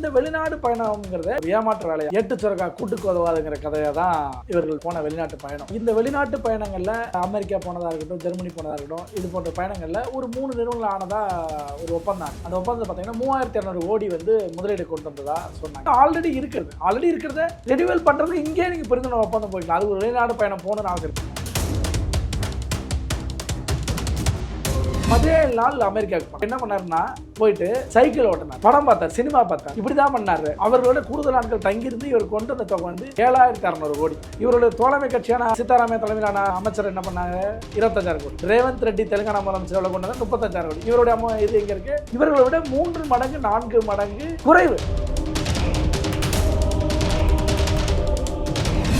இந்த வெளிநாடு பயணம்ங்கிறத ஏமாற்ற வேலையை எட்டு ஏட்டு சுரக்கா கூட்டுக்கு உதவாதுங்கிற கதையை தான் இவர்கள் போன வெளிநாட்டு பயணம். இந்த வெளிநாட்டு பயணங்களில் அமெரிக்கா போனதாக இருக்கட்டும் ஜெர்மனி போனதாக இருக்கட்டும் இது போன்ற பயணங்களில் ஒரு மூணு நிறுவனங்கள் ஆனதா ஒரு ஒப்பந்தம். அந்த ஒப்பந்தத்தை பார்த்தீங்கன்னா மூவாயிரத்தி இரநூறு கோடி வந்து முதலீடு கொண்டு வந்ததா சொன்னாங்க. ஆல்ரெடி இருக்கிறது. ஆல்ரெடி இருக்கிறத ரெனிவல் பண்ணுறது இங்கே நீங்கள் புரிந்து ஒப்பந்தம் போய்க்கலாம் அது ஒரு வெளிநாடு பயணம் போகணும்னு அவசியம் இருக்கு. அதே நாள் அமெரிக்காவுக்கு என்ன பண்ணாருன்னா போயிட்டு சைக்கிள் ஓட்டினார். படம் பார்த்தார் சினிமா பார்த்தார். இப்படி தான் பண்ணாரு. அவர்களோட கூடுதல் நாட்கள் தங்கியிருந்து இவர் கொண்டு வந்த தொகை வந்து ஏழாயிரத்தி அறநூறு கோடி. இவருடைய தோழமை கட்சியான சீதாராமையா தலைமையிலான அமைச்சர் என்ன பண்ணாங்க இருபத்தஞ்சாயிரம் கோடி. ரேவந்த் ரெட்டி தெலுங்கானா முதலமைச்சர் எவ்வளவு கொண்டு முப்பத்தஞ்சாயிரம் கோடி. இவருடைய இது எங்க இருக்கு? இவர்களை விட மூன்று மடங்கு நான்கு மடங்கு குறைவு.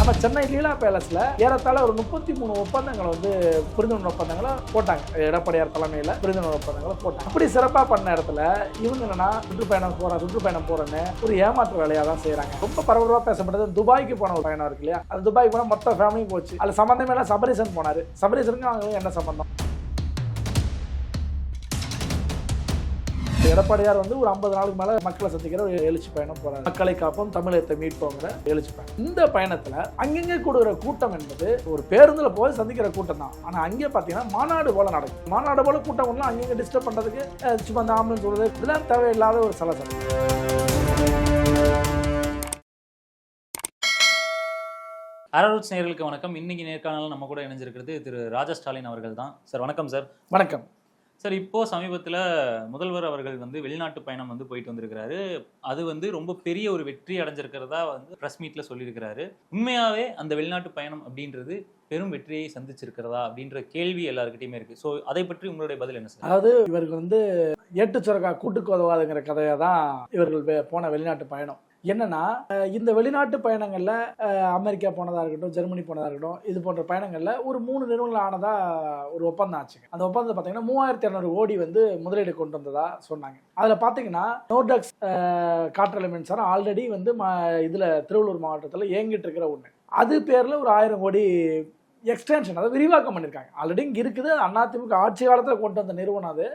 நம்ம சென்னை லீலா பேலஸில் ஏறத்தாழ ஒரு முப்பத்தி மூணு ஒப்பந்தங்களை வந்து புரிந்துணர்வு ஒப்பந்தங்களை போட்டாங்க. எடப்பாடியார் தலைமையில் புரிந்துணர்வு ஒப்பந்தங்களை போட்டாங்க. அப்படி சிறப்பாக பண்ண இடத்துல இவங்க என்னன்னா சுற்றுப்பயணம் போகிறேன் சுற்றுப்பயணம் போகிறேன்னு ஒரு ஏமாற்று வேலையாக தான் செய்கிறாங்க ரொம்ப பரபரப்பா பேசப்பட்டது துபாய்க்கு போன ஒரு பயணம் இருக்கு இல்லையா? அது துபாய்க்கு போனால் மொத்த ஃபேமிலியும் போச்சு. அது சம்மந்தமே இல்லை சபரிசன் போனார். சபரிசனுக்கு அவங்களுக்கு என்ன சம்மந்தம் எடப்பாடியார் வந்து ஒரு ஐம்பது நாளுக்கு மேல மக்களை சந்திக்கிற ஒரு எழுச்சி பயணம் போறாரு. மக்களை காப்போம் தமிழகத்தை மீட்போங்கிற எழுச்சி பயணம். இந்த பயணத்துல அங்கங்க கூடுகிற கூட்டம் என்பது ஒரு பேருந்துல போய் சந்திக்கிற கூட்டம் தான். ஆனா அங்கே பாத்தீங்கன்னா மாநாடு போல நடக்கும். மாநாடு போல கூட்டம் ஒன்றும் அங்கங்க டிஸ்டர்ப் பண்றதுக்கு அஹ், சும்மா அந்த ஆம்புலன்ஸ் சொல்றது இதெல்லாம் தேவையில்லாத ஒரு சலசலம் அரரூட்ஸ் நேயர்களுக்கு வணக்கம். இன்னைக்கு நேர்காணல் நம்ம கூட இணைஞ்சிருக்கிறது திரு ராஜா ஸ்டாலின் அவர்கள் தான். சார் வணக்கம் சார். வணக்கம். சார் இப்போ சமீபத்தில் முதல்வர் அவர்கள் வந்து வெளிநாட்டு பயணம் வந்து போயிட்டு வந்திருக்கிறாரு. அது வந்து ரொம்ப பெரிய ஒரு வெற்றி அடைஞ்சிருக்கிறதா வந்து ப்ரெஸ் மீட்டில் சொல்லியிருக்கிறாரு. உண்மையாகவே அந்த வெளிநாட்டு பயணம் அப்படின்றது பெரும் வெற்றியை சந்திச்சிருக்கிறதா அப்படின்ற கேள்வி எல்லாருக்கிட்டையுமே இருக்கு. ஸோ அதை பற்றி உங்களுடைய பதில் என்ன சார்? அதாவது இவர்கள் வந்து ஏட்டு சுரக்கா கூட்டுக்கு உதவாதுங்கிற கதையை தான் இவர்கள் போன வெளிநாட்டு பயணம். என்னன்னா இந்த வெளிநாட்டு பயணங்கள்ல அமெரிக்கா போனதா இருக்கட்டும் ஜெர்மனி போனதா இருக்கட்டும் இது போன்ற பயணங்கள்ல ஒரு மூணு நிறுவனங்கள் ஆனதா ஒரு ஒப்பந்தம் ஆச்சுங்க. அந்த ஒப்பந்தத்தை பார்த்தீங்கன்னா மூவாயிரத்தி இரநூறு கோடி வந்து முதலீடு கொண்டு வந்ததா சொன்னாங்க. அதுல பாத்தீங்கன்னா நோர்டக்ஸ் காற்றலை மின்சாரம் ஆல்ரெடி வந்து ம- இதுல திருவள்ளூர் மாவட்டத்துல இயங்கிட்டு இருக்கிற ஒண்ணு. அது பேர்ல ஒரு ஆயிரம் கோடி எக்ஸ்டென்ஷன் அதை விரிவாக்கம் பண்ணியிருக்காங்க ஆல்ரெடி இங்கே இருக்குது அதிமுக ஆட்சி காலத்தில் கொண்டு வந்த நிறுவனம் அது.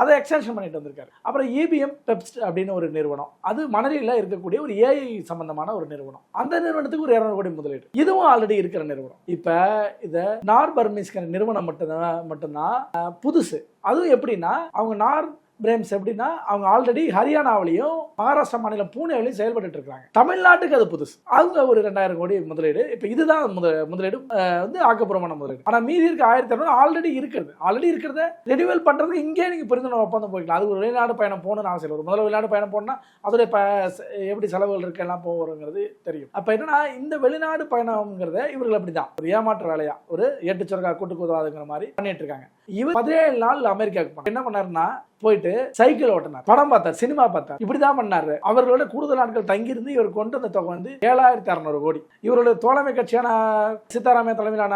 அதை எக்ஸ்டென்ஷன் பண்ணிட்டு வந்திருக்காரு. அப்புறம் இபிஎம் பெப்ஸ்ட் அப்படின்னு ஒரு நிறுவனம். அது மணலியில் இருக்கக்கூடிய ஒரு ஏஐ சம்பந்தமான ஒரு நிறுவனம். அந்த நிறுவனத்துக்கு ஒரு இரநூறு கோடி முதலீடு. இதுவும் ஆல்ரெடி இருக்கிற நிறுவனம். இப்போ இதை நார் பர்மிஸ்கிற நிறுவனம் மட்டும்தான் மட்டும்தான் புதுசு. அதுவும் எப்படின்னா அவங்க நார் பிரேம்ஸ் எப்படின்னா அவங்க ஆல்ரெடி ஹரியானாவிலையும் மகாராஷ்டிரா மாநிலம் பூனேவிலையும் செயல்பட்டு இருக்காங்க. தமிழ்நாட்டுக்கு அது புதுசு. அவங்க ஒரு ரெண்டாயிரம் கோடி முதலீடு. இப்போ இதுதான் முதலீடு வந்து ஆக்கப்பூர்வமான முதலீடு. ஆனால் மீதி இருக்க ஆயிரத்தி இரநூறு ஆல்ரெடி இருக்கிறது. ஆல்ரெடி இருக்கிறத ரெனிவல் பண்றதுக்கு இங்கே நீங்க புரிந்துணர்வு ஒப்பந்தம் போய்க்கலாம் அது ஒரு வெளிநாடு பயணம் போகணும்னு ஆசை ஒரு முதல்ல வெளிநாடு பயணம் போனா அதோடைய ப எப்படி செலவுகள் இருக்கு எல்லாம் போகிறோங்கிறது தெரியும். அப்ப என்னன்னா இந்த வெளிநாடு பயணம்ங்கிறத இவர்கள் அப்படிதான். ஒரு ஏமாற்று வேலையா ஒரு எட்டு சுரக்கா கூட்டுக்கு உதவாதுங்கிற மாதிரி பண்ணிட்டு இருக்காங்க. இவர் பதினேழு நாள் அமெரிக்காவுக்கு என்ன பண்ணாருன்னா போயிட்டு சைக்கிள் ஓட்டினார். படம் பார்த்தார் சினிமா பார்த்தார். இப்படிதான் பண்ணாரு. அவர்களோட கூடுதல் நாட்கள் தங்கியிருந்து இவர் கொண்டு வந்த தொகை வந்து ஏழாயிரத்தி அறநூறு கோடி. இவருடைய தோழமை கட்சியான சீதாராமையா தலைமையிலான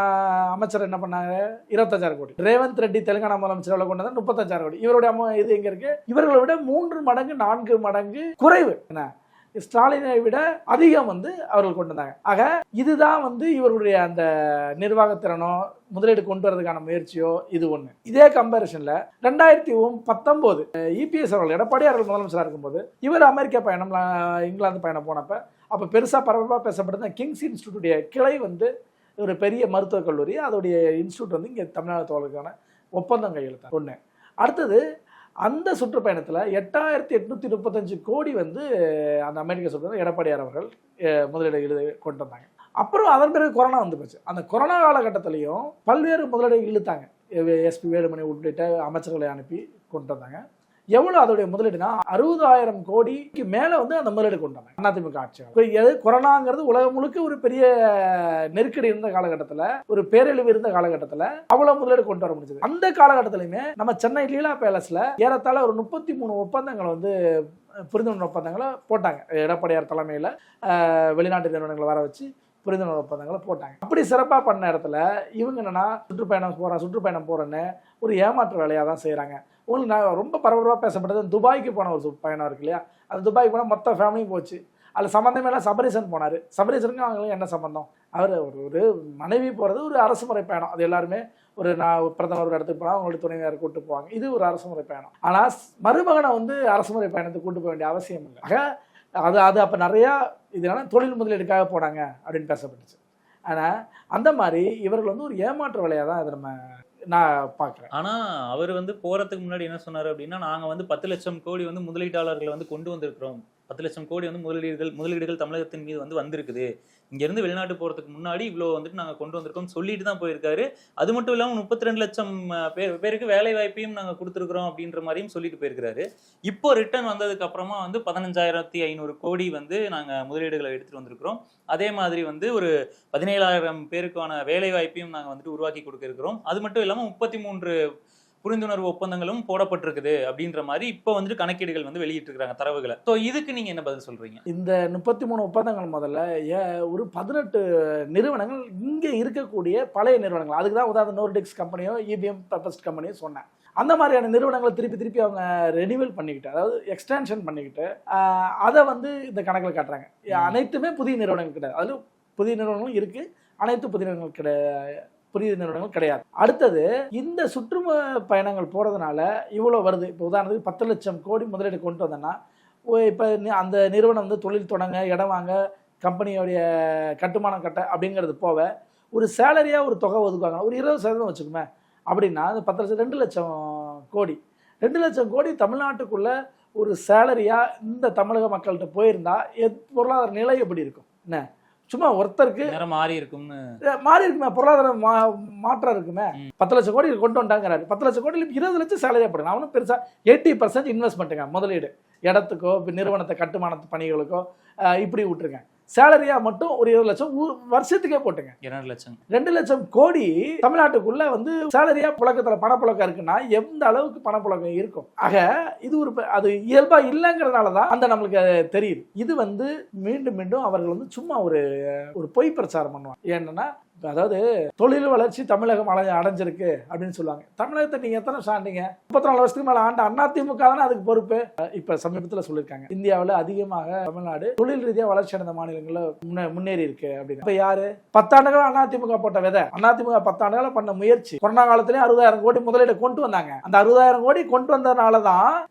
அமைச்சர் என்ன பண்ணாங்க இருபத்தஞ்சாயிரம் கோடி. ரேவந்த் ரெட்டி தெலுங்கானா முதலமைச்சர் எவ்வளவு கொண்டு வந்தார் முப்பத்தஞ்சாயிரம் கோடி. இவருடைய இது எங்க இருக்கு? இவர்களை விட மூன்று மடங்கு நான்கு மடங்கு குறைவு. என்ன? ஸ்டாலினை விட அதிகம் வந்து அவர்கள் கொண்டு வந்தாங்க. ஆக இதுதான் வந்து இவருடைய அந்த நிர்வாகத்திறனோ முதலீடு கொண்டு வரதுக்கான முயற்சியோ இது ஒன்று இதே கம்பேரிசன்ல ரெண்டாயிரத்தி பத்தொன்பது இபிஎஸ் அவர்கள் எடப்பாடி அவர்கள் முதலமைச்சராக இருக்கும்போது இவர் அமெரிக்கா பயணம் இங்கிலாந்து பயணம் போனப்ப அப்போ பெருசாக பரபரப்பாக பேசப்படுது கிங்ஸ் இன்ஸ்டியூட்டுடைய கிளை வந்து ஒரு பெரிய மருத்துவக் கல்லூரி. அதோடைய இன்ஸ்டியூட் வந்து இங்கே தமிழ்நாடு தோழருக்கான ஒப்பந்தம் கையெழுத்தான் ஒன்று அடுத்தது அந்த சுற்றுப்பயணத்தில் எட்டாயிரத்தி எட்நூத்தி முப்பத்தஞ்சு கோடி வந்து அந்த அமெரிக்க சுற்றுலா எடப்பாடியார் அவர்கள் முதலீடு கொண்டு வந்தாங்க அப்புறம் அதன் பிறகு கொரோனா வந்து போச்சு. அந்த கொரோனா காலகட்டத்திலையும் பல்வேறு முதலீடு இழுத்தாங்க. எஸ்பி வேலுமணி உள்ளிட்ட அமைச்சர்களை அனுப்பி கொண்டு வந்தாங்க எவ்வளவு அதோடைய முதலீடுனா அறுபதாயிரம் கோடிக்கு மேல வந்து அந்த முதலீடு கொண்டு அதிமுக ஆட்சி எது கொரோனாங்கிறது உலகம் முழுக்க ஒரு பெரிய நெருக்கடி இருந்த காலகட்டத்துல ஒரு பேரழிவு இருந்த காலகட்டத்துல அவ்வளவு முதலீடு கொண்டு வர முடிஞ்சது. அந்த காலகட்டத்திலுமே நம்ம சென்னை லீலா பேலஸ்ல ஏறத்தாழ ஒரு முப்பத்தி மூணு ஒப்பந்தங்களை வந்து புரிந்துணர்வு ஒப்பந்தங்களை போட்டாங்க. எடப்பாடியார் தலைமையில வெளிநாட்டு நிறுவனங்களை வர வச்சு புரிந்துணர்வு ஒப்பந்தங்களை போட்டாங்க. அப்படி சிறப்பாக பண்ண இடத்துல இவங்க என்னன்னா சுற்றுப்பயணம் போகிறேன் சுற்றுப்பயணம் போகிறேன்னு ஒரு ஏமாற்று வேலையாக தான் செய்கிறாங்க உங்களுக்கு நான் ரொம்ப பரபரப்பாக பேசப்பட்டது துபாய்க்கு போன ஒரு பயணம் இருக்கு இல்லையா? அந்த துபாய்க்கு போனால் மொத்த ஃபேமிலியும் போச்சு. அதில் சம்மந்தமே இல்லை சபரீசன் போனார். சபரீசனுக்கும் அவங்களுக்கு என்ன சம்மந்தம் அவர் ஒரு ஒரு மனைவி போகிறது ஒரு அரசு முறை பயணம். அது எல்லாருமே ஒரு நான் பிரதமர் ஒரு இடத்துக்கு போனால் அவங்களுடைய துணைவியார் கூட்டு போவாங்க. இது ஒரு அரசு முறை பயணம். ஆனால் மருமகனை வந்து அரசு முறை பயணத்துக்கு கூட்டு போக வேண்டிய அவசியம் இல்லை. ஆக அது அது அப்போ நிறையா இதனால தொழில் முதலீடுக்காக போனாங்க அப்படின்னு பேசப்பட்டுச்சு. ஆனால் அந்த மாதிரி இவர்கள் வந்து ஒரு ஏமாற்று வேலையாக தான் அதை நம்ம நான் பார்க்குறேன். ஆனால் அவர் வந்து போகிறதுக்கு முன்னாடி என்ன சொன்னார் அப்படின்னா நாங்கள் வந்து பத்து லட்சம் கோடி வந்து முதலீட்டாளர்களை வந்து கொண்டு வந்திருக்கிறோம். பத்து லட்சம் கோடி வந்து முதலீடுகள் முதலீடுகள் தமிழகத்தின் மீது வந்து வந்திருக்குது. இங்கேருந்து வெளிநாட்டு போகிறதுக்கு முன்னாடி இவ்வளோ வந்துட்டு நாங்கள் கொண்டு வந்திருக்கோம் சொல்லிட்டு தான் போயிருக்காரு. அது மட்டும் இல்லாமல் முப்பத்தி ரெண்டு லட்சம் பேர் பேருக்கு வேலை வாய்ப்பையும் நாங்கள் கொடுத்துருக்குறோம் அப்படின்ற மாதிரியும் சொல்லிட்டு போயிருக்காரு இப்போ ரிட்டர்ன் வந்ததுக்கு அப்புறமா வந்து பதினஞ்சாயிரத்தி ஐநூறு கோடி வந்து நாங்கள் முதலீடுகளை எடுத்துட்டு வந்திருக்கிறோம். அதே மாதிரி வந்து ஒரு பதினேழாயிரம் பேருக்கான வேலை வாய்ப்பையும் நாங்கள் வந்துட்டு உருவாக்கி கொடுக்க இருக்கிறோம் அது மட்டும் இல்லாமல் முப்பத்தி மூன்று புரிந்துணர்வு ஒப்பந்தங்களும் போடப்பட்டிருக்குது அப்படின்ற மாதிரி இப்போ வந்துட்டு கணக்கீடுகள் வந்து வெளியிட்டு இருக்காங்க தரவுகளை. ஸோ இதுக்கு நீங்க என்ன பதில் சொல்றீங்க? இந்த முப்பத்தி மூணு ஒப்பந்தங்கள் முதல்ல ஏ- ஒரு பதினெட்டு நிறுவனங்கள் இங்கே இருக்கக்கூடிய பழைய நிறுவனங்கள். அதுக்கு தான் உதாரணம் நோர்டிக்ஸ் கம்பெனியோ இபிஎம் பர்பஸ்ட் கம்பெனியோ சொன்னேன். அந்த மாதிரியான நிறுவனங்களை திருப்பி திருப்பி அவங்க ரெனிவல் பண்ணிக்கிட்டு அதாவது எக்ஸ்டென்ஷன் பண்ணிக்கிட்டு அதை வந்து இந்த கணக்கில் காட்டுறாங்க. அனைத்துமே புதிய நிறுவனங்கள் கிடையாது. அதில் புதிய நிறுவனங்களும் இருக்கு அனைத்து புதிய நிறுவனங்கள் கிடையாது புதிய நிறுவனங்கள் கிடையாது. அடுத்தது இந்த சுற்றும பயணங்கள் போகிறதுனால இவ்வளோ வருது. இப்போ உதாரணத்துக்கு பத்து லட்சம் கோடி முதலீடு கொண்டு வந்தோன்னா இப்போ அந்த நிறுவனம் வந்து தொழில் தொடங்க இடம் வாங்க கம்பெனியோடைய கட்டுமானம் கட்ட அப்படிங்கிறது போக ஒரு சேலரியாக ஒரு தொகை ஒதுக்குவாங்க. ஒரு இருபது சதவீதம் வச்சுக்கோமே. அப்படின்னா அந்த பத்து லட்சம் ரெண்டு லட்சம் கோடி. ரெண்டு லட்சம் கோடி தமிழ்நாட்டுக்குள்ள ஒரு சேலரியாக இந்த தமிழக மக்கள்கிட்ட போயிருந்தா எத் பொருளாதார நிலை எப்படி இருக்கும்? என்ன? சும்மா ஒருத்தருக்கு மாறி இருக்கும்னு. மாறி இருக்குமே பொருளாதார மா மாற்றம் இருக்குமே. பத்து லட்சம் கோடி கொண்டு வந்துட்டாங்கிறாரு. பத்து லட்சம் கோடி இருபது லட்சம் சேலரியாக போடுங்க. அவனும் பெருசா எயிட்டி பர்சன்ட் இன்வெஸ்ட்மெண்ட்டுங்க முதலீடு. இடத்துக்கோ நிறுவனத்தை கட்டுமானத்து பணிகளுக்கோ இப்படி விட்டுருங்க சேலரியா மட்டும் ஒரு இருபது லட்சம் வருஷத்துக்கே போட்டுங்க. இரண்டு லட்சம் ரெண்டு லட்சம் கோடி தமிழ்நாட்டுக்குள்ள வந்து சேலரியா புழக்கத்துல பணப்புழக்கம் இருக்குன்னா எந்த அளவுக்கு பணப்புழக்கம் இருக்கும்? ஆக இது ஒரு அது இயல்பா இல்லைங்கிறதுனால தான் அந்த நம்மளுக்கு தெரியுது. இது வந்து மீண்டும் மீண்டும் அவர்கள் வந்து சும்மா ஒரு ஒரு பொய் பிரச்சாரம் பண்ணுவாங்க. ஏன்னா அதாவது தொழில் வளர்ச்சி தமிழகம் அடை அடைஞ்சிருக்கு அப்படின்னு சொல்லுவாங்க. தமிழகத்தை நீங்க எத்தனை சாண்டிங்க? ஆண்டீங்க முப்பத்தி நாலு வருஷத்துக்கு மேல ஆண்ட அதிமுக தானே அதுக்கு பொறுப்பு? இப்ப சமீபத்துல சொல்லியிருக்காங்க இந்தியாவில் அதிகமாக தமிழ்நாடு தொழில் ரீதியா வளர்ச்சி அடைந்த மாநிலங்கள்ல முன்னே- முன்னேறி இருக்கு அப்படின்னு. இப்ப யாரு? பத்தாண்டுகள் அதிமுக போட்ட விதை. அதிமுக பத்தாண்டுகளை பண்ண முயற்சி. கொரோனா காலத்திலே அறுபதாயிரம் கோடி முதலீடு கொண்டு வந்தாங்க. அந்த அறுபதாயிரம் கோடி கொண்டு வந்ததுனால தான்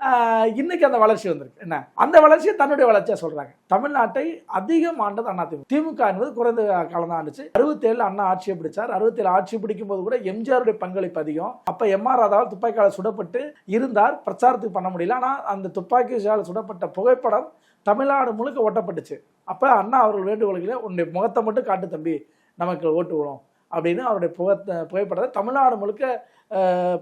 இன்னைக்கு அந்த வளர்ச்சி வந்திருக்கு. என்ன? அந்த வளர்ச்சியை தன்னுடைய வளர்ச்சியா சொல்றாங்க. தமிழ்நாட்டை அதிகம் ஆண்டது அதிமுக திமுக என்பது குறைந்த காலம் தான் ஆண்டுச்சு. அறுபத்தேழு அண்ணா ஆட்சியை பிடிச்சார். அறுபத்தேழு ஆட்சி பிடிக்கும் போது கூட எம்ஜிஆருடைய பங்களிப்பு அதிகம். அப்ப எம்ஆர் ராதாவால் துப்பாக்கியால் சுடப்பட்டு இருந்தார். பிரச்சாரத்துக்கு பண்ண முடியல. ஆனால் அந்த துப்பாக்கியால் சுடப்பட்ட புகைப்படம் தமிழ்நாடு முழுக்க ஒட்டப்பட்டுச்சு. அப்ப அண்ணா அவர்கள் வேண்டுகோள்களே உன்னுடைய முகத்தை மட்டும் காட்டு தம்பி. நமக்கு ஓட்டு விடும் அப்படின்னு அவருடைய புகத்தை புகைப்படத்தை தமிழ்நாடு முழுக்க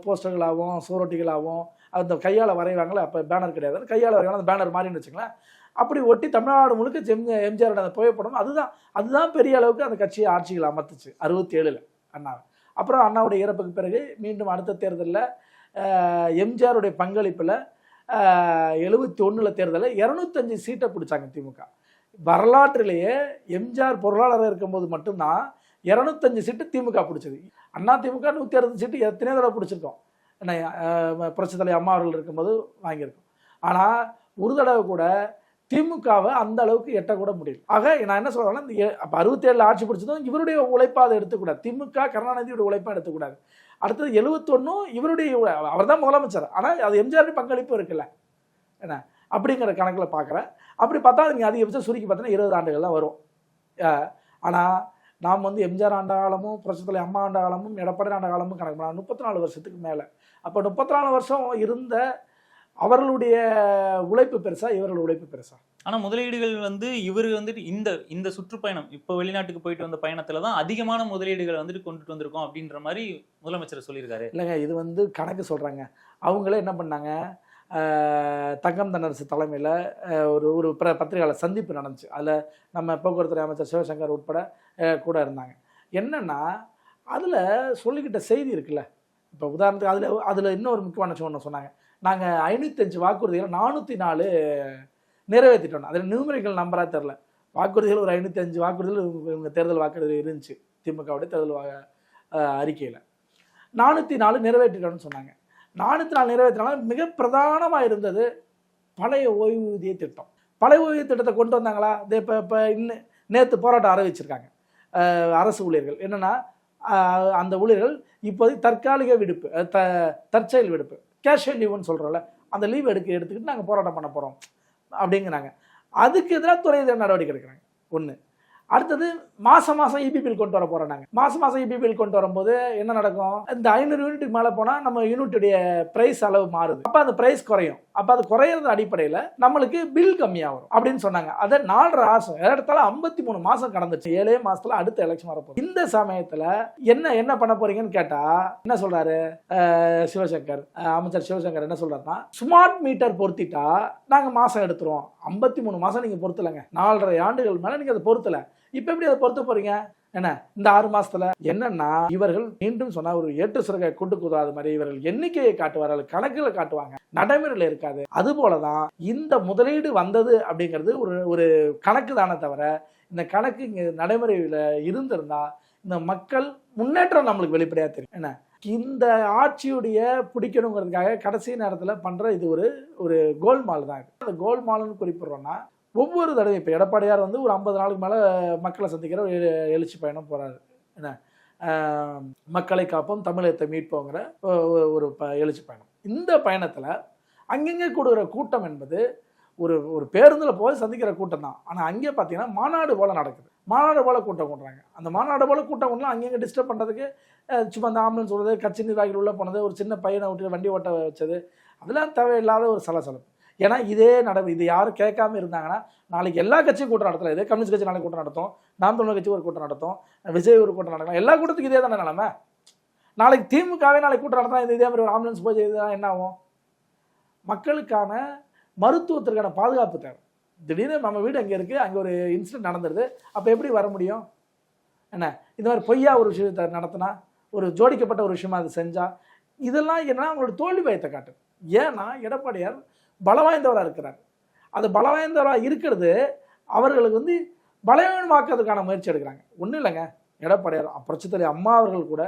போஸ்டர்களாகவும் சுவரொட்டிகளாகவும் அந்த கையால் வரைவாங்களே அப்போ பேனர் கிடையாது. கையால் வரைவாங்க. அந்த பேனர் மாறின்னு வச்சுங்களேன் அப்படி ஒட்டி தமிழ்நாடு முழுக்க எம் எம்ஜிஆரோட அந்த புகைப்படம் அதுதான். அதுதான் பெரிய அளவுக்கு அந்த கட்சியை ஆட்சிகள் அமர்த்துச்சு. அறுபத்தி ஏழில் அண்ணா அப்புறம் அண்ணாவுடைய இறப்புக்கு பிறகு மீண்டும் அடுத்த தேர்தலில் எம்ஜிஆருடைய பங்களிப்பில் எழுபத்தி ஒன்றில் தேர்தலில் இரநூத்தஞ்சு சீட்டை பிடிச்சாங்க திமுக. வரலாற்றிலேயே எம்ஜிஆர் பொருளாளராக இருக்கும்போது மட்டும்தான் இரநூத்தஞ்சு சீட்டு திமுக பிடிச்சது. அண்ணா திமுக நூற்றி அறுபது சீட்டு எத்தனையோ தடவை பிடிச்சிருக்கோம். என்ன அஹ், தலைவர் அம்மா அவர்கள் இருக்கும்போது வாங்கியிருக்கோம். ஆனால் ஒரு தடவை கூட திமுகவை அந்த அளவுக்கு எட்டக்கூட முடியல. ஆக நான் என்ன சொல்றேன்னா இந்த எ- ஆட்சி பிடிச்சதும் இவருடைய உழைப்பா அதை எடுத்துக்கூடாது. திமுக கருணாநிதியோட உழைப்பாக எடுத்துக்கூடாது. அடுத்தது எழுபத்தொன்னும் இவருடைய அவர் தான் முதலமைச்சர். ஆனால் அது எம்ஜிஆருடைய பங்களிப்பு இருக்குல்ல. என்ன? அப்படிங்கிற கணக்கில் பார்க்குறேன் அப்படி பார்த்தா நீங்கள் அதிகபட்சம் சுருக்கி பார்த்தீங்கன்னா இருபது ஆண்டுகள் தான் வரும். ஆனால் நாம் வந்து எம்ஜிஆர் ஆண்ட காலமும் அம்மா ஆண்ட காலமும் எடப்பாடி ஆண்ட காலமும் கணக்கு பண்ணலாம். முப்பத்தி நாலு வருஷத்துக்கு மேலே. அப்போ முப்பத்தி நாலு வருஷம் இருந்த அவர்களுடைய உழைப்பு பெருசா இவர்களுடைய உழைப்பு பெருசா? ஆனா முதலீடுகள் வந்து இவர் வந்துட்டு இந்த இந்த சுற்றுப்பயணம் இப்போ வெளிநாட்டுக்கு போயிட்டு வந்த பயணத்துல தான் அதிகமான முதலீடுகள் வந்துட்டு கொண்டுட்டு வந்திருக்கோம் அப்படின்ற மாதிரி முதலமைச்சர் சொல்லியிருக்காரு. இல்லைங்க இது வந்து கணக்கு சொல்கிறாங்க அவங்களே என்ன பண்ணாங்க? தங்கம் தன்னரசு தலைமையில் ஒரு ஒரு பிர பத்திரிகையாளர் சந்திப்பு நடந்துச்சு. அதில் நம்ம போக்குவரத்துறை அமைச்சர் சிவசங்கர் உட்பட கூட இருந்தாங்க. என்னன்னா அதில் சொல்லிக்கிட்ட செய்தி இருக்குல்ல? இப்போ உதாரணத்துக்கு அதில் அதில் இன்னொரு முக்கியமான விஷயம் ஒன்று சொன்னாங்க. நாங்கள் ஐநூற்றஞ்சு வாக்குறுதிகள் நானூற்றி நாலு நிறைவேற்றிட்டோம். அதில் நியூமரிக்கல் நம்பராக தெரில வாக்குறுதிகள் ஒரு ஐநூற்றஞ்சு வாக்குறுதிகள் இவங்க தேர்தல் வாக்குறுதி இருந்துச்சு. திமுகவுடைய தேர்தல் வா அறிக்கையில். நானூற்றி நாலு நிறைவேற்றிட்டோம்னு சொன்னாங்க. நானூற்றி நாலு நிறைவேற்றினால மிக பிரதானமாக இருந்தது பழைய ஓய்வூதிய திட்டம். பழைய ஓய்வூதிய திட்டத்தை கொண்டு வந்தாங்களா? இதே இப்போ இப்போ இன்னும் நேற்று போராட்டம் ஆரம்பிச்சிருக்காங்க. அரசு ஊழியர்கள். என்னென்னா அந்த ஊழியர்கள் இப்போதைக்கு தற்காலிக விடுப்பு த தற்செயல் விடுப்பு. கேஷுவல் லீவுன்னு சொல்கிறோம்ல அந்த லீவ் எடுக்க எடுத்துக்கிட்டு நாங்கள் போராட்டம் பண்ண போகிறோம் அப்படிங்கிறாங்க. அதுக்கு எதிராக துறை எதிராக நடவடிக்கை எடுக்கிறாங்க. ஒன்று அடுத்தது மாதம் மாசம் இபி பில் கொண்டு வர போறோம் நாங்க. மாதம் மாசம் இபி பில் கொண்டு வரும்போது என்ன நடக்கும்? இந்த ஐநூறு யூனிட்டுக்கு மேல போனா நம்ம யூனிட்டுடைய பிரைஸ் அளவு மாறுது. அப்ப அந்த பிரைஸ் குறையும். அப்ப அது குறையிறது அடிப்படையில நம்மளுக்கு பில் கம்மியாகும் அப்படின்னு சொன்னாங்க. அதை நாலரை மாசம் இடத்துல ஐம்பத்தி மூணு மாசம் கடந்துச்சு. ஏழே மாசத்துல அடுத்த எலெக்ஷன் வரப்போகுது. இந்த சமயத்துல என்ன என்ன பண்ண போறீங்கன்னு கேட்டா என்ன சொல்றாரு? சிவசங்கர் அமைச்சர் சிவசங்கர் என்ன சொல்றாருன்னா ஸ்மார்ட் மீட்டர் பொருத்திட்டா நாங்க மாசம் எடுத்துருவோம். ஐம்பத்தி மூணு மாசம் நீங்க பொருத்தலைங்க. நாலரை ஆண்டுகள் மேல நீங்க அதை பொருத்தலை. இப்ப எப்படி அதை பொறுத்து போறீங்க? என்ன இந்த ஆறு மாசத்துல என்னன்னா இவர்கள் மீண்டும் சொன்னா ஒரு ஏற்று சிறகை கொண்டு குதாது மாதிரி இவர்கள் எண்ணிக்கையை காட்டுவார்கள் கணக்குல காட்டுவாங்க. நடைமுறையில் இருக்காது. அது போலதான் இந்த முதலீடு வந்தது அப்படிங்கிறது ஒரு ஒரு கணக்கு தானே தவிர இந்த கணக்கு இங்க நடைமுறையில இருந்திருந்தா இந்த மக்கள் முன்னேற்றம் நம்மளுக்கு வெளிப்படையா தெரியும். என்ன இந்த ஆட்சியுடைய பிடிக்கணுங்கிறதுக்காக கடைசி நேரத்தில் பண்ற இது ஒரு ஒரு கோல்மால் தான் இது. அந்த கோல்மால்னு குறிப்பிடுறோம்னா ஒவ்வொரு தடவையும் இப்போ எடப்பாடியார் வந்து ஒரு ஐம்பது நாளுக்கு மேலே மக்களை சந்திக்கிற ஒரு எழுச்சி பயணம் போகிறாரு என்ன? மக்களை காப்போம் தமிழகத்தை மீட்போங்கிற ஒரு ப எழுச்சி பயணம். இந்த பயணத்தில் அங்கங்கே கூடுகிற கூட்டம் என்பது ஒரு ஒரு பேருந்தில் போய் சந்திக்கிற கூட்டம் தான். ஆனால் அங்கே பார்த்தீங்கன்னா மாநாடு போல் நடக்குது. மாநாடு போல் கூட்டம் கூட்டுறாங்க அந்த மாநாடு போல கூட்டம் கொண்டுலாம் அங்கங்கே டிஸ்டர்ப் பண்ணுறதுக்கு சும்மா அந்த ஆம்புலன்ஸ் விடுறது கட்சி நிர்வாகிகள் உள்ளே போனது ஒரு சின்ன பையனை விட்டு வண்டி ஓட்ட வச்சது அதெல்லாம் தேவையில்லாத ஒரு சலசலப்பு. ஏன்னா இதே நட இது யாரும் கேட்காம இருந்தாங்கன்னா நாளைக்கு எல்லா கட்சியும் கூட்டம் நடத்தலாம். இதே கம்யூனிஸ்ட் கட்சி நாளைக்கு கூட்டம் நடத்தும். நாம் தமிழர் கட்சி ஒரு கூட்டம் நடத்தும். விஜய் ஒரு கூட்டம் நடக்கலாம். எல்லா கூட்டத்துக்கும் இதே தானே நிலமை? நாளைக்கு திமுகவே நாளைக்கு கூட்டம் நடத்தினா இது இதே மாதிரி ஒரு ஆம்புலன்ஸ் போய் செய்யுதுன்னா என்ன ஆகும்? மக்களுக்கான மருத்துவத்திற்கான பாதுகாப்பு தேவை. திடீர்னு நம்ம வீடு அங்கே இருக்குது அங்கே ஒரு இன்சிடென்ட் நடந்துருது. அப்போ எப்படி வர முடியும்? என்ன? இந்த மாதிரி பொய்யா ஒரு விஷயத்தை நடத்தினா ஒரு ஜோடிக்கப்பட்ட ஒரு விஷயமா அது செஞ்சால் இதெல்லாம் என்னன்னா அவங்களோட தோல்வி பயத்தை காட்டும் ஏன்னா எடப்பாடியார் பலவாய்ந்தவராக இருக்கிறார். அது பலவாய்ந்தவராக இருக்கிறது அவர்களுக்கு வந்து பலவீனமாக்கிறதுக்கான முயற்சி எடுக்கிறாங்க. ஒன்றும் இல்லைங்க. எடப்பாடியார் புரட்சித்தலை அம்மா அவர்கள் கூட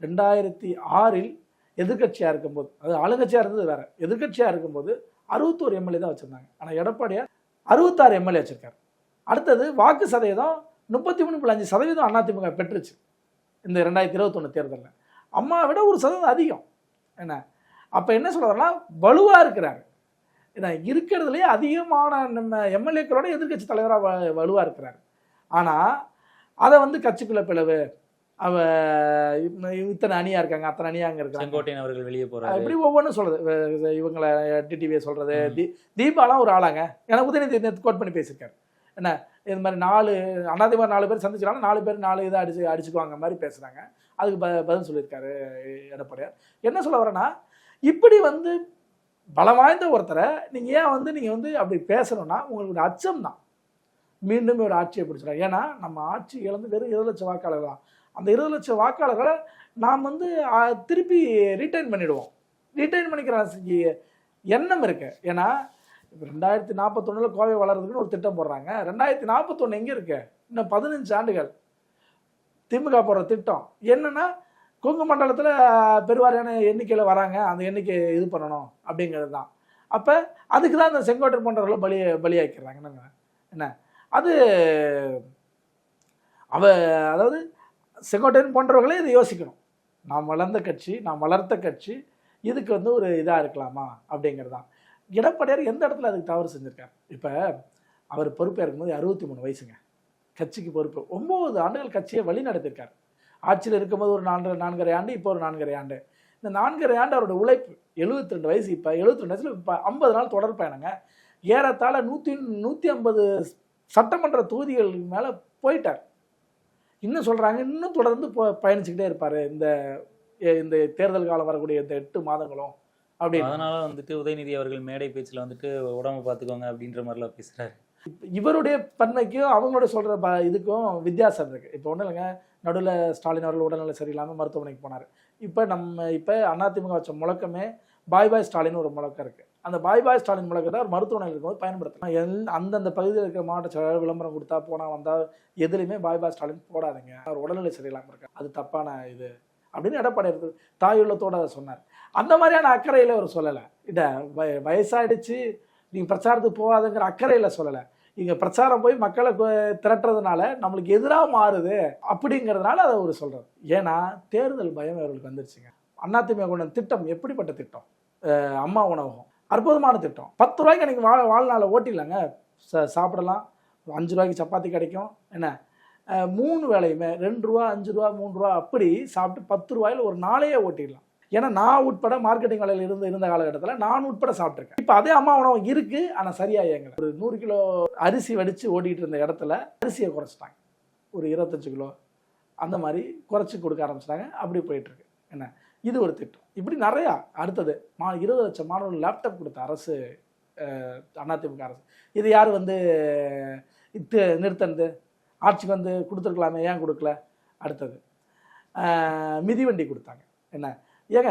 ரெண்டாயிரத்தி ஆறில் எதிர்க்கட்சியாக இருக்கும்போது அது ஆளுங்கட்சியாக இருந்தது வேற எதிர்க்கட்சியாக இருக்கும்போது அறுபத்தோரு எம்எல்ஏ தான் வச்சுருந்தாங்க. ஆனால் எடப்பாடியார் அறுபத்தாறு எம்எல்ஏ வச்சுருக்கார். அடுத்தது வாக்கு சதவீதம் முப்பத்தி மூணு புள்ளி அஞ்சு சதவீதம் அதிமுக பெற்றுச்சு இந்த ரெண்டாயிரத்தி இருபத்தொன்று தேர்தலில். அம்மாவை விட ஒரு சதவீதம் அதிகம். என்ன? அப்போ என்ன சொல்கிறாருன்னா வலுவாக இருக்கிறாரு. என்ன இருக்கிறதுலே அதிகமான நம்ம எம்எல்ஏக்களோட எதிர்க்கட்சி தலைவராக வ வலுவாக இருக்கிறாரு. ஆனால் அதை வந்து கட்சிக்குள்ள பிளவு அவ இத்தனை அணியாக இருக்காங்க அத்தனை அணியாக அங்கே இருக்காங்க. செங்கோட்டையன் அவர்கள் வெளியே போறாரு. இப்படி ஒவ்வொன்றும் வே- இவங்களை டிடிவியை சொல்றது. ம். தீ தீபாலாம் ஒரு ஆளாங்க. எனக்கு உதயநிதி கோட் பண்ணி பேசியிருக்காரு. என்ன இது மாதிரி நாலு அண்ணாதிமுக நாலு பேர் சந்திச்சாலும் நாலு பேர் நாலு இதை அடிச்சு அடிச்சுக்குவாங்க மாதிரி பேசுறாங்க. அதுக்கு ப பதில் சொல்லியிருக்காரு எடப்பாடியார். என்ன சொல்ல வரேன்னா இப்படி வந்து பலம் வாய்ந்த ஒருத்தரை நீங்கள் ஏன் வந்து நீங்கள் வந்து அப்படி பேசணும்னா உங்களுக்கு அச்சம் தான் மீண்டும் ஒரு ஆட்சியை பிடிச்சிடும் ஏன்னா நம்ம ஆட்சி இழந்து வெறும் இருபது லட்சம் வாக்காளர் தான். அந்த இருபது லட்சம் வாக்காளர்களை நாம் வந்து திருப்பி ரீட்டைன் பண்ணிவிடுவோம் ரீட்டைன் பண்ணிக்கிற எண்ணம் இருக்கு. ஏன்னா இப்போ ரெண்டாயிரத்தி நாற்பத்தொன்னில் கோவை வளர்றதுக்குன்னு ஒரு திட்டம் போடுறாங்க. ரெண்டாயிரத்தி நாற்பத்தொன்று எங்கே இருக்கு? இன்னும் பதினஞ்சு ஆண்டுகள். திமுக போடுற திட்டம். என்னன்னா கொங்கு மண்டலத்தில் பெருவாரியான எண்ணிக்கையில் வராங்க. அந்த எண்ணிக்கையை இது பண்ணணும் அப்படிங்கிறது தான். அப்போ அதுக்கு தான் இந்த செங்கோட்டை போன்றவர்களை பலி பலியாக்கிறாங்க என்னங்க? என்ன? அது அவ அதாவது செங்கோட்டையன் போன்றவர்களே இதை யோசிக்கணும். நாம் வளர்ந்த கட்சி நாம் வளர்த்த கட்சி இதுக்கு வந்து ஒரு இதாக இருக்கலாமா அப்படிங்கிறது தான். எடப்பாடியார் எந்த இடத்துல அதுக்கு தவறு செஞ்சுருக்கார்? இப்போ அவர் பொறுப்பாக இருக்கும்போது அறுபத்தி மூணு வயசுங்க. கட்சிக்கு பொறுப்பு. ஒம்பது ஆண்டுகள் கட்சியை வழி நடத்திருக்கார். ஆட்சியில் இருக்கும்போது ஒரு நான்கு நான்கரை ஆண்டு இப்போ ஒரு நான்கரை ஆண்டு. இந்த நான்கரை ஆண்டு அவரோட உழைப்பு 72 ரெண்டு வயசு இப்போ 72 ரெண்டு வயசுல இப்போ ஐம்பது நாள் தொடர் பயணங்க ஏறத்தாழ நூற்றி நூற்றி ஐம்பது சட்டமன்ற தொகுதிகளுக்கு மேலே போயிட்டார். இன்னும் சொல்கிறாங்க இன்னும் தொடர்ந்து போ பயணிச்சுக்கிட்டே இருப்பார். இந்த இந்த தேர்தல் காலம் வரக்கூடிய இந்த எட்டு மாதங்களும் அப்படின்னு. அதனால வந்துட்டு உதயநிதி அவர்கள் மேடை பேச்சுல வந்துட்டு உடம்ப பாத்துக்கோங்க அப்படின்ற மாதிரிலாம் பேசுறாரு. இவருடைய தன்மைக்கும் அவங்களோட சொல்கிற ப இதுக்கும் வித்தியாசம் இருக்குது இப்போ ஒன்றும் இல்லைங்க நடுவில் ஸ்டாலின் அவர்கள் உடல்நிலை சரியில்லாமல் மருத்துவமனைக்கு போனார். இப்போ நம்ம இப்போ அதிமுக வச்ச முழக்கமே பாய் பாய் ஸ்டாலின் ஒரு முழக்கம் இருக்குது அந்த பாய் பாய் ஸ்டாலின் முழக்கத்தை ஒரு மருத்துவமனையில் இருக்கும்போது பயன்படுத்தலாம் எல் அந்தந்த பகுதியில் இருக்கிற மாவட்ட செயலாளர் விளம்பரம் கொடுத்தா போனால் வந்தால் எதுலையுமே பாய் பாய் ஸ்டாலின் போடாதீங்க. அவர் உடல்நிலை சரியில்லாமல் இருக்கார். அது தப்பான இது அப்படின்னு எடப்பாடி இருக்குது தாயுள்ளத்தோடு அதை சொன்னார். அந்த மாதிரியான அக்கறையில் அவர் சொல்லலை. இதை வய வயசாயிடுச்சு நீங்கள் பிரச்சாரத்துக்கு போகாதுங்கிற அக்கறையில் சொல்லலை. இங்கே பிரச்சாரம் போய் மக்களை திரட்டுறதுனால நம்மளுக்கு எதிராக மாறுது அப்படிங்கிறதுனால அதை அவர் சொல்கிறார் ஏன்னா தேர்தல் பயம் அவர்களுக்கு வந்துருச்சுங்க. அதிமுக கொண்ட திட்டம் எப்படிப்பட்ட திட்டம்? அம்மா உணவகம். அற்புதமான திட்டம். பத்து ரூபாய்க்கு எனக்கு வா வாழ்நாளை ஓட்டிடலாங்க. ச சாப்பிடலாம். அஞ்சு ரூபாய்க்கு சப்பாத்தி கிடைக்கும். என்ன? மூணு வேலையுமே ரெண்டு ரூபா அஞ்சு ரூபா மூணு ரூபா அப்படி சாப்பிட்டு பத்து ரூபாயில் ஒரு நாளையே ஓட்டிடலாம். ஏன்னா நான் உட்பட மார்க்கெட்டிங் வேலையில் இருந்து இருந்த காலகட்டத்தில் நான் உட்பட சாப்பிட்ருக்கேன் இப்போ அதே அம்மா உணவு இருக்கு ஆனால் சரியா இயங்கல. ஒரு நூறு கிலோ அரிசி வடித்து ஓட்டிகிட்டு இருந்த இடத்துல அரிசியை குறைச்சிட்டாங்க. ஒரு இருபத்தஞ்சு கிலோ அந்த மாதிரி குறைச்சி கொடுக்க ஆரம்பிச்சிட்டாங்க. அப்படி போயிட்டுருக்கு. என்ன? இது ஒரு திட்டம். இப்படி நிறையா அடுத்தது மா இருபது லட்சம் மாணவர்கள் லேப்டாப் கொடுத்த அரசு அதிமுக அரசு. இது யார் வந்து இது நிறுத்தந்து ஆட்சிக்கு வந்து கொடுத்துருக்கலாமே ஏன் கொடுக்கல? அடுத்தது மிதிவண்டி கொடுத்தாங்க. என்ன? ஏங்க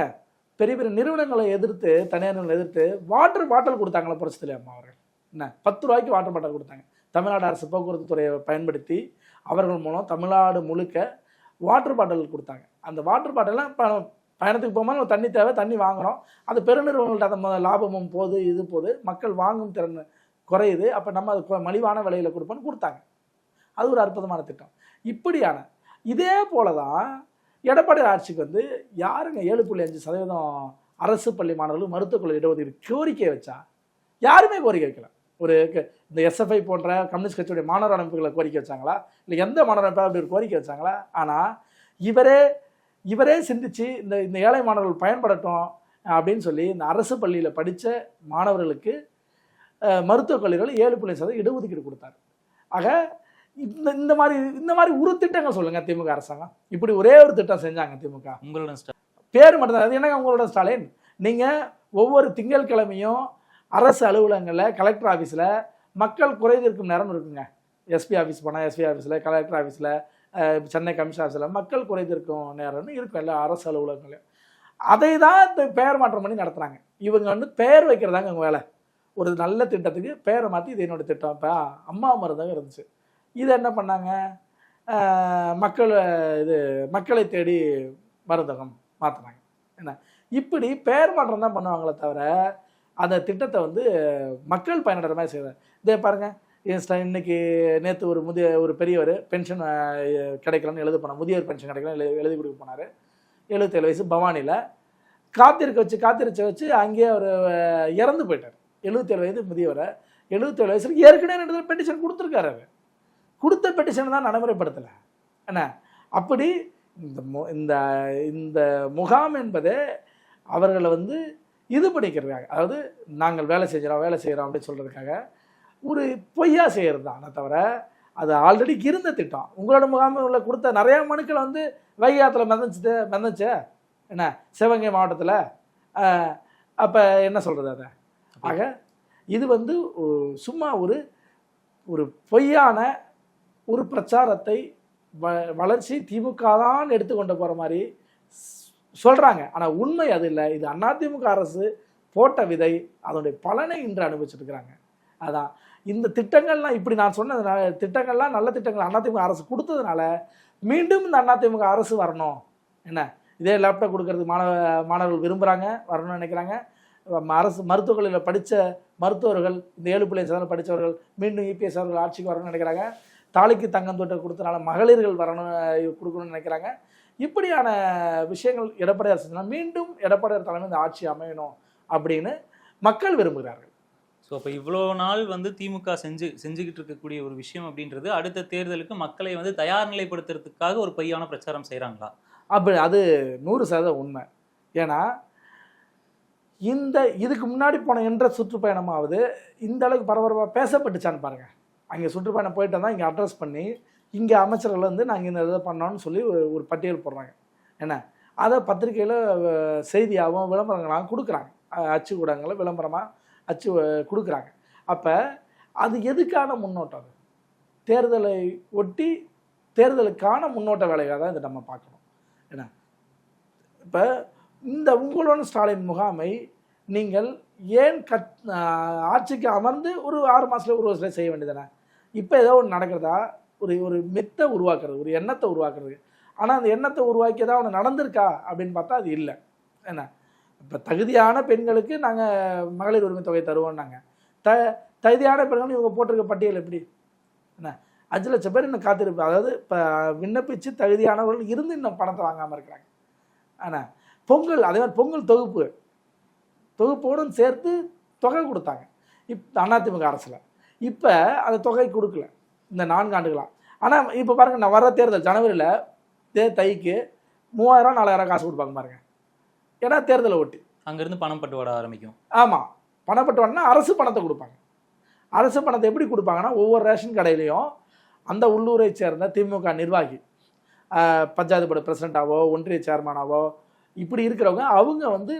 பெரிய பெரிய நிறுவனங்களை எதிர்த்து தனியார் நிறுவனங்களை எதிர்த்து வாட்டர் பாட்டில் கொடுத்தாங்களா புரட்சித்தலை அம்மா அவர்கள். என்ன? பத்து ரூபாய்க்கு வாட்டர் பாட்டில் கொடுத்தாங்க. தமிழ்நாடு அரசு போக்குவரத்து துறையை பயன்படுத்தி அவர்கள் மூலம் தமிழ்நாடு முழுக்க வாட்டர் பாட்டில் கொடுத்தாங்க. அந்த வாட்டர் பாட்டிலாம் இப்போ பயணத்துக்கு போகும்போது நம்ம தண்ணி தேவை தண்ணி வாங்குகிறோம் அது பெருநிறுவனங்கள்ட்ட அந்த லாபமும் போது இது போது மக்கள் வாங்கும் திறன் குறையுது. அப்போ நம்ம அது மலிவான விலையில் கொடுப்போம்னு கொடுத்தாங்க. அது ஒரு அற்புதமான திட்டம். இப்படியான இதே போல தான் எடப்பாடி ஆட்சிக்கு வந்து யாருங்க ஏழு புள்ளி அஞ்சு சதவீதம் அரசு பள்ளி மாணவர்கள் மருத்துவக்குழு இடஒதுக்கீடு கோரிக்கை வச்சா? யாருமே கோரிக்கை வைக்கல. ஒரு இந்த எஸ்எஃப்ஐ போன்ற கம்யூனிஸ்ட் கட்சியுடைய மாணவர் அமைப்புகளை கோரிக்கை வச்சாங்களா? இல்லை எந்த மாணவர் அமைப்பாக அப்படி ஒரு கோரிக்கை வச்சாங்களா? ஆனால் இவரே இவரே சிந்திச்சு இந்த இந்த ஏழை மாணவர்கள் பயன்படட்டும் அப்படின்னு சொல்லி இந்த அரசு பள்ளியில் படித்த மாணவர்களுக்கு மருத்துவக் கல்லூரிகள் ஏழு புள்ளி சதவீதம் இடஒதுக்கீடு கொடுத்தார். ஆக இந்த இந்த மாதிரி இந்த மாதிரி ஒரு திட்டங்கள் சொல்லுங்க திமுக அரசாங்கம். இப்படி ஒரே ஒரு திட்டம் செஞ்சாங்க திமுக. உங்களோட பேர் மட்டும்தான் அது என்னங்க உங்களோட ஸ்டாலின் நீங்கள் ஒவ்வொரு திங்கட்கிழமையும் அரசு அலுவலகங்களில் கலெக்டர் ஆஃபீஸில் மக்கள் குறைதீர்க்கும் நேரம் இருக்குங்க. எஸ்பி ஆஃபீஸ் போனால் எஸ்பி ஆஃபீஸில் கலெக்டர் ஆஃபீஸில் சென்னை கமிஷன் ஆஃபீஸில் மக்கள் குறைதீர்க்கும் நேரம்னு இருக்கும் எல்லா அரசு அலுவலகங்களையும் அதை தான் இந்த பெயர் மாற்றம் பண்ணி நடத்துகிறாங்க இவங்க வந்து பெயர் வைக்கிறதாங்க உங்கள் வேலை. ஒரு நல்ல திட்டத்துக்கு பெயரை மாற்றி இது என்னோட திட்டம். இப்போ அம்மா மருந்தகம் இருந்துச்சு. இதை என்ன பண்ணாங்க? மக்கள் இது மக்களை தேடி மருந்தகம் மாற்றினாங்க என்ன? இப்படி பெயர் மாற்றம் தான் பண்ணுவாங்களே தவிர அந்த திட்டத்தை வந்து மக்கள் பயனடைற மாதிரி செய்கிறார் இதே பாருங்கள் இன்னைக்கு நேற்று ஒரு முதிய ஒரு பெரியவர் பென்ஷன் கிடைக்கலன்னு எழுத போனார். முதியோர் பென்ஷன் கிடைக்கலன்னு எழுதி எழுதி கொடுக்க போனார். எழுபத்தேழு வயசு பவானியில். காத்திருக்க வச்சு காத்திருச்ச வச்சு அங்கேயே அவர் இறந்து போயிட்டார். எழுபத்தேழு வயது முதியவரை எழுபத்தேழு வயசுல ஏற்கனவே ரெண்டு தடவை பெட்டிஷன் கொடுத்துருக்காரு அவர். கொடுத்த பெட்டிஷனை தான் நடைமுறைப்படுத்தலை. என்ன? அப்படி இந்த மு இந்த இந்த முகாம் என்பது அவர்களை வந்து இது பண்ணிக்கிறதுக்காக அதாவது நாங்கள் வேலை செஞ்சுறோம் வேலை செய்கிறோம் அப்படின்னு சொல்கிறதுக்காக ஒரு பொய்யா செய்கிறது தான் தவிர அது ஆல்ரெடி இருந்த திட்டம். உங்களோட முகாமில் உள்ள கொடுத்த நிறையா மனுக்களை வந்து வைகாத்தில் ஆற்றுல மிதந்துச்சு? என்ன? சிவகங்கை மாவட்டத்தில்? அப்போ என்ன சொல்கிறது அதை? ஆக இது வந்து சும்மா ஒரு ஒரு பொய்யான ஒரு பிரச்சாரத்தை வ வளர்ச்சி திமுக தான் எடுத்துக்கொண்டு போகிற மாதிரி சொல்கிறாங்க ஆனால் உண்மை அது இல்லை. இது அதிமுக அரசு போட்ட விதை. அதனுடைய பலனை இன்று அனுபவிச்சிருக்கிறாங்க. இருக்கிறாங்க அதான். இந்த திட்டங்கள்லாம் இப்படி நான் சொன்னதுனால திட்டங்கள்லாம் நல்ல திட்டங்கள் அதிமுக அரசு கொடுத்ததுனால மீண்டும் இந்த அதிமுக அரசு வரணும். என்ன? இதே லேப்டாப் கொடுக்கறது மாணவ மாணவர்கள் விரும்புகிறாங்க வரணும்னு நினைக்கிறாங்க. ம- அரசு மருத்துவக் கல்லூரியில் படித்த மருத்துவர்கள் இந்த ஏழு பிள்ளை சதவீதம் படித்தவர்கள் மீண்டும் இபிஎஸ் அவர்கள் ஆட்சிக்கு வரணும்னு நினைக்கிறாங்க. தாலிக்கு தங்கம் தொட்டை கொடுத்தனால மகளிர்கள் வரணும் கொடுக்கணும்னு நினைக்கிறாங்க. இப்படியான விஷயங்கள் எடப்பாடியார் செஞ்சா மீண்டும் எடப்பாடியார் தலைமை இந்த ஆட்சி அமையணும் அப்படின்னு மக்கள் விரும்புகிறார்கள். ஸோ அப்போ இவ்வளோ நாள் வந்து திமுக செஞ்சு செஞ்சுக்கிட்டு இருக்கக்கூடிய ஒரு விஷயம் அப்படின்றது அடுத்த தேர்தலுக்கு மக்களை வந்து தயார் நிலைப்படுத்துறதுக்காக ஒரு பொய்யான பிரச்சாரம் செய்கிறாங்களா அப்படி அது நூறு சதவீதம் உண்மை. ஏன்னா இந்த இதுக்கு முன்னாடி போன என்ற சுற்றுப்பயணமாவது இந்த அளவுக்கு பரபரப்பாக பேசப்பட்டுச்சான்னு பாருங்க. அங்கே சுற்றுப்பயணம் போயிட்டு தான் இங்கே அட்ரஸ் பண்ணி இங்கே அமைச்சர்கள் வந்து நாங்கள் இந்த இதை பண்ணோம்னு சொல்லி ஒரு ஒரு பட்டியல் போடுறாங்க. என்ன? அதை பத்திரிக்கையில் செய்தியாகவும் விளம்பரங்களாகவும் கொடுக்குறாங்க. அச்சு ஊடகங்களில் விளம்பரமாக அச்சு கொடுக்குறாங்க. அப்போ அது எதுக்கான முன்னோட்டம் அது? தேர்தலை ஒட்டி தேர்தலுக்கான முன்னோட்ட வேலையாக தான் இதை நம்ம பார்க்கணும். என்ன? இப்போ இந்த உங்களோட ஸ்டாலின் முகாமை நீங்கள் ஏன் கட் ஆட்சிக்கு அமர்ந்து ஒரு ஆறு மாதத்தில் ஒரு வருஷத்துல செய்ய வேண்டியதானே இப்போ ஏதோ ஒன்று நடக்கிறதா? ஒரு ஒரு மித்தை உருவாக்குறது ஒரு எண்ணத்தை உருவாக்குறது. ஆனால் அந்த எண்ணத்தை உருவாக்கி ஏதாவது ஒன்று நடந்திருக்கா? அப்படின்னு பார்த்தா அது இல்லை. என்ன? இப்போ தகுதியான பெண்களுக்கு நாங்கள் மகளிர் உரிமை தொகை தருவோம்னாங்க. த தகுதியான பெண்கள் இவங்க போட்டிருக்க பட்டியல் எப்படி? என்ன? அஞ்சு லட்சம் பேர் இன்னும் காத்திருப்பு. அதாவது இப்போ விண்ணப்பிச்சு தகுதியானவர்கள் இருந்து இன்னும் பணத்தை வாங்காமல் இருக்கிறாங்க. ஆனால் பொங்கல் அதே மாதிரி பொங்கல் தொகுப்பு. தொகுப்போடும் சேர்த்து தொகை கொடுத்தாங்க. இப் அதிமுக அரசில். இப்போ அந்த தொகை கொடுக்கல. இந்த நான்கு ஆண்டுகளாக ஆனால் இப்போ பாருங்க நான் வர தேர்தல் ஜனவரியில் தே தைக்கு மூவாயிரம் நாலாயிரம் காசு கொடுப்பாங்க பாருங்க. ஏன்னா தேர்தலை ஒட்டி. அங்கிருந்து பணம் பட்டுவாட ஆரம்பிக்கும். ஆமாம் பணப்பட்டுவாங்கன்னா அரசு பணத்தை கொடுப்பாங்க. அரசு பணத்தை எப்படி கொடுப்பாங்கன்னா ஒவ்வொரு ரேஷன் கடையிலையும் அந்த உள்ளூரை சேர்ந்த திமுக நிர்வாகி பஞ்சாயத்து போர்டு பிரசிடெண்ட்டாவோ ஒன்றிய சேர்மனாவோ இப்படி இருக்கிறவங்க அவங்க வந்து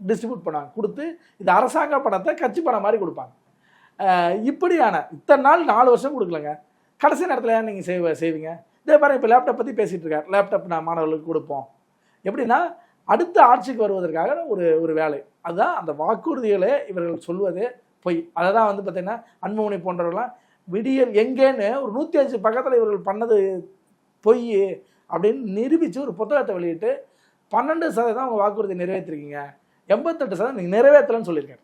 டிஸ்ட்ரிபியூட் பண்ணாங்க கொடுத்து இது அரசாங்க பணத்தை கட்சி பணம் மாதிரி கொடுப்பாங்க. இப்படியான இத்தனை நாள் நாலு வருஷம் கொடுக்கலங்க. கடைசி நேரத்தில் ஏன் நீங்கள் செய்வ செய்வீங்க. இதே பாருங்க இப்போ லேப்டாப் பற்றி பேசிகிட்டு இருக்கார். லேப்டாப் நான் மாணவர்களுக்கு கொடுப்போம். எப்படின்னா அடுத்த ஆட்சிக்கு வருவதற்காக ஒரு ஒரு வேலை. அதுதான் அந்த வாக்குறுதிகளை இவர்கள் சொல்வது பொய். அதை தான் வந்து பார்த்திங்கன்னா அன்புமணி போன்றவர்கள்லாம் விடியல் எங்கேன்னு ஒரு நூற்றி அஞ்சு பக்கத்தில் இவர்கள் பண்ணது பொய் அப்படின்னு நிரூபித்து ஒரு புத்தகத்தை வெளியிட்டு பன்னெண்டு சதவீதம் அவங்க வாக்குறுதி நிறைவேற்றிருக்கீங்க. எண்பத்தெட்டு சதவீதம் நீங்கள் நிறைவேற்றலன்னு சொல்லியிருக்காரு.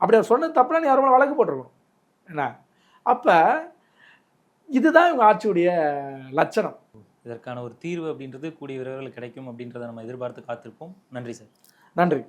அப்படி அவர் சொன்னது தப்புனா நீ யாரும் வழக்கு போட்டிருக்கணும். என்ன? அப்போ இதுதான் இவங்க ஆட்சியுடைய லட்சணம். இதற்கான ஒரு தீர்வு அப்படின்றது கூடிய விரைவில் கிடைக்கும் அப்படின்றத நம்ம எதிர்பார்த்து காத்திருப்போம். நன்றி சார். நன்றி.